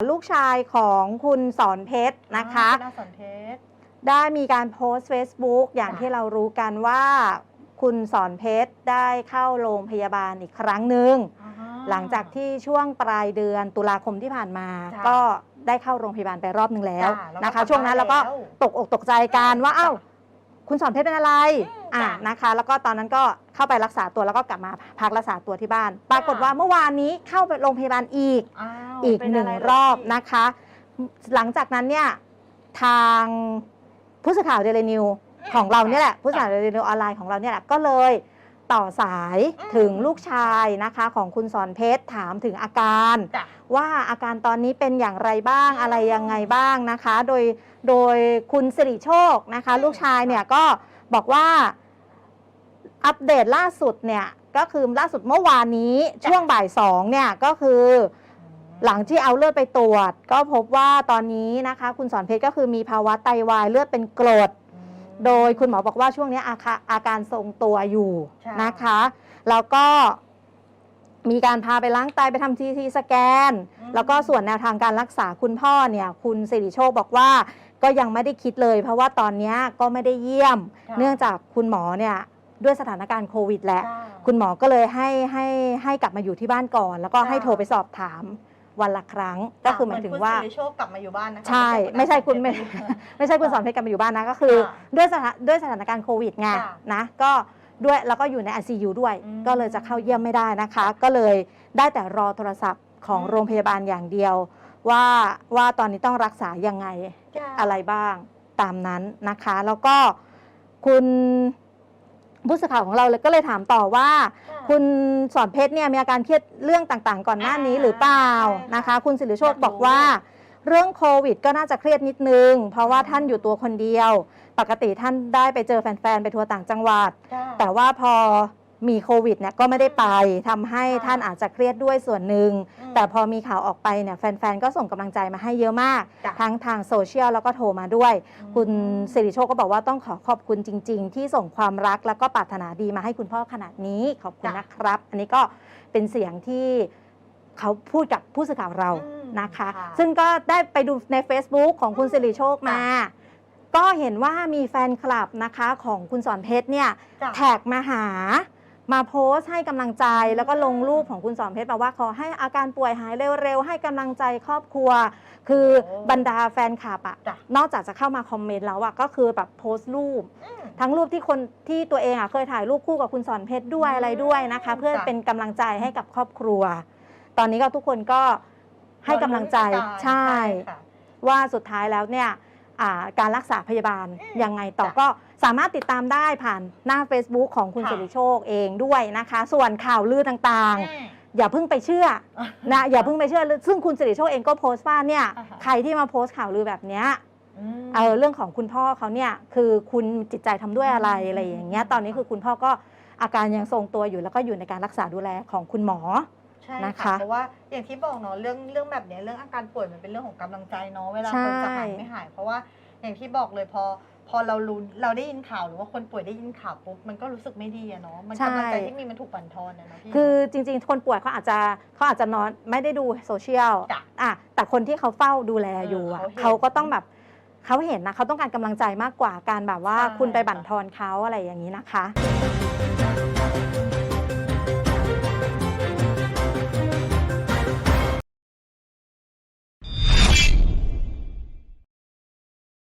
ลูกชายของคุณสอนเพชรนะคะณอาสอนเพชร ได้มีการโพสต์ Facebook อย่างจ้ะที่เรารู้กันว่า คุณสอนเพชรได้เข้าโรงพยาบาลอีกครั้งหนึ่งอ่าหลังจากที่ช่วงปลายเดือนตุลาคมที่ผ่านมา จ้ะ ก็ได้เข้าโรงพยาบาลไปรอบหนึ่งแล้วจ้ะแล้วก็นะคะกลับช่วงนั้นบ้านเราก็แล้วตกอกตกใจกันว่าจ้ะเอ้าคุณสอนเพชรเป็นอะไรอืมอ่าจ้ะนะคะ แล้วก็ตอนนั้นก็เข้าไปรักษาตัวแล้วก็กลับมาพักรักษาตัวที่บ้าน ปรากฏว่าเมื่อวานนี้เข้าไปโรงพยาบาลอีกอ้าว อีกเป็หนึ่งะไรอบพี่นะคะ หลังจากนั้นเนี่ยทางผู้สื่อข่าวเดลินิวของเราเนี่ยแหละผู้สื่อข่าวเดลินิวออนไลน์ของเราเนี่ยแหละก็เลยต่อสายถึงลูกชายนะคะ ของคุณสอนเพชรถามถึงอาการจ้ะว่าอาการตอนนี้เป็นอย่างไรบ้างอืมอะไรยังไงบ้างนะคะ โดยโดยคุณสิริโชคนะคะอืมลูกชายเนี่ยก็บอกว่าอัปเดตล่าสุดเนี่ยก็คือล่าสุดเมื่อวานนี้ช่วงบ่ายสองเนี่ยก็คือ หลังที่เอาเลือดไปตรวจ ก็พบว่าตอนนี้นะคะ คุณสอนเพชรก็คือมีภาวะไตวายเลือดเป็นกรดอืมโดยคุณหมอบอกว่าช่วงนี้อาคาอาการทรงตัวอยู่ใช่ นะคะ แล้วก็มีการพาไปล้างไตไปทำทีทีสแกน แล้วก็ส่วนแนวทางการรักษาคุณพ่อเนี่ย คุณสิริโชคบอกว่าก็ยังไม่ได้คิดเลย เพราะว่าตอนนี้ก็ไม่ได้เยี่ยม ค่ะ เนื่องจากคุณหมอเนี่ยด้วยสถานการณ์โควิดแหละ จ้ะคุณหมอก็เลยให้ให้ให้กลับมาอยู่ที่บ้านก่อน แล้วก็จ้ะให้โทรไปสอบถาม วันละครั้ง ก็คือหมายถึงว่าเหมือนคุณสิริโชคกลับมาอยู่บ้านนะคะใช่ไม่ใช่คุณไม่ไม่ใช่คุณสอนเพชรกลับมาอยู่บ้านนะก็คือค่ะด้วยสถานด้วยสถานการณ์โควิดไงค่ะนะก็ด้วยแล้วก็อยู่ใน ICU ด้วยอืมก็เลยจะเข้าเยี่ยมไม่ได้นะคะ ก็เลยได้แต่รอโทรศัพท์ของอืมโรงพยาบาลอย่างเดียว ว่าว่าตอนนี้ต้องรักษายังไงจ้ะอะไรบ้างตามนั้นนะคะ แล้วก็คุณ ผู้สื่อข่าวของเราเลยก็เลยถามต่อว่าค่ะคุณสอนเพชรเนี่ยมีอาการเครียดเรื่องต่างๆ ก่อนหน้านี้อ่าหรือเปล่าใช่ค่ะนะคะ คุณสิริโชคอยากรู้บอกว่าเรื่องโควิดก็น่าจะเครียดนิดนึง เพราะว่าอืมท่านอยู่ตัวคนเดียว ปกติท่านได้ไปเจอแฟนๆ ไปทัวร์ต่างจังหวัดจ้ะแต่ว่าพอ มีโควิดเนี่ยก็ไม่ได้ไปทำให้ค่ะท่านอาจจะเครียดด้วยส่วนหนึ่งมแต่พอมีข่าวออกไปเนี่ยแฟนๆ ก็ส่งกำลังใจมาให้เยอะมาก จ้ะ ทั้งทางโซเชียลแล้วก็โทรมาด้วย คุณอืมสิริโชคก็บอกว่าต้องขอขอบคุณจริง ๆ ที่ส่งความรักแล้วก็ปรารถนาดีมาให้คุณพ่อขนาดนี้ขอบคุณจ้ะนะครับ อันนี้ก็เป็นเสียงที่เขาพูดกับผู้สื่อข่าวเราอืมนะคะ ค่ะซึ่งก็ได้ไปดูใน Facebook ของคุณอืมสิริโชคมาจ้ะก็เห็นว่ามีแฟนคลับนะคะของคุณสอนเพชรเนี่ยจ้ะ แท็กมาหา มาโพสต์ให้กำลังใจ แล้วก็ลงรูปของคุณสอนเพชรมาว่าขอให้อาการป่วยหายเร็วๆ ให้กำลังใจครอบครัว คือโอ้บรรดาแฟนคลับอะจ้ะนอกจากจะเข้ามาคอมเมนต์แล้วอะก็คือแบบโพสต์รูปอืมทั้งรูปที่คนที่ตัวเองอะเคยถ่ายรูปคู่กับคุณสอนเพชรด้วยอืมอะไรด้วยนะคะ เพื่อจ้ะเป็นกำลังใจให้กับครอบครัว ตอนนี้ก็ทุกคนก็ให้กำลังใจรอลุ้นอาการใช่ค่ะว่าสุดท้ายแล้วเนี่ยอ่า การรักษาพยาบาลอืมยังไงต่อจ้ะก็สามารถติดตามได้ผ่านหน้า Facebook ของคุณค่ะ สิริโชคเองด้วยนะคะ ส่วนข่าวลือต่างอืม ๆ อย่าเพิ่งไปเชื่อนะอย่าเพิ่งไปเชื่อ ซึ่งคุณสิริโชคเองก็โพสต์ว่าเนี่ยอ่าฮะ ใครที่มาโพสต์ข่าวลือแบบเนี้ยอืมเออเรื่องของคุณพ่อเขาเนี่ยคือคุณจิตใจทำด้วยอะไรอืม อะไรอย่างเงี้ยตอนนี้คือคุณพ่อก็อาการยังทรงตัวอยู่แล้วก็อยู่ในการรักษาดูแลของคุณหมอ ใช่นะคะ ค่ะเพราะว่าอย่างที่บอกเนาะเรื่องเรื่องแบบเนี้ยเรื่องอาการป่วยมันเป็นเรื่องของกำลังใจเนาะเวลาใช่คนจะหายไม่หาย เพราะว่าอย่างที่บอกเลยพอพอเรารู้เราได้ยินข่าวหรือว่าคนป่วยได้ยินข่าวปุ๊บมันก็รู้สึกไม่ดีอะเนาะมันกำลังใจที่มีมันถูกบั่นทอนอะเนาะพี่ คือจริงๆ คนป่วยเขาอาจจะเขาอาจจะนอนไม่ได้ดูโซเชียลจ้ะอะแต่คนที่เขาเฝ้าดูแลอยู่อะเออเขาเห็นเขาก็ต้องแบบเขาเห็นนะเขาต้องการกำลังใจมากกว่าการแบบว่าใช่ คุณไปบั่นค่ะทอนเขาอะไรอย่างนี้นะคะ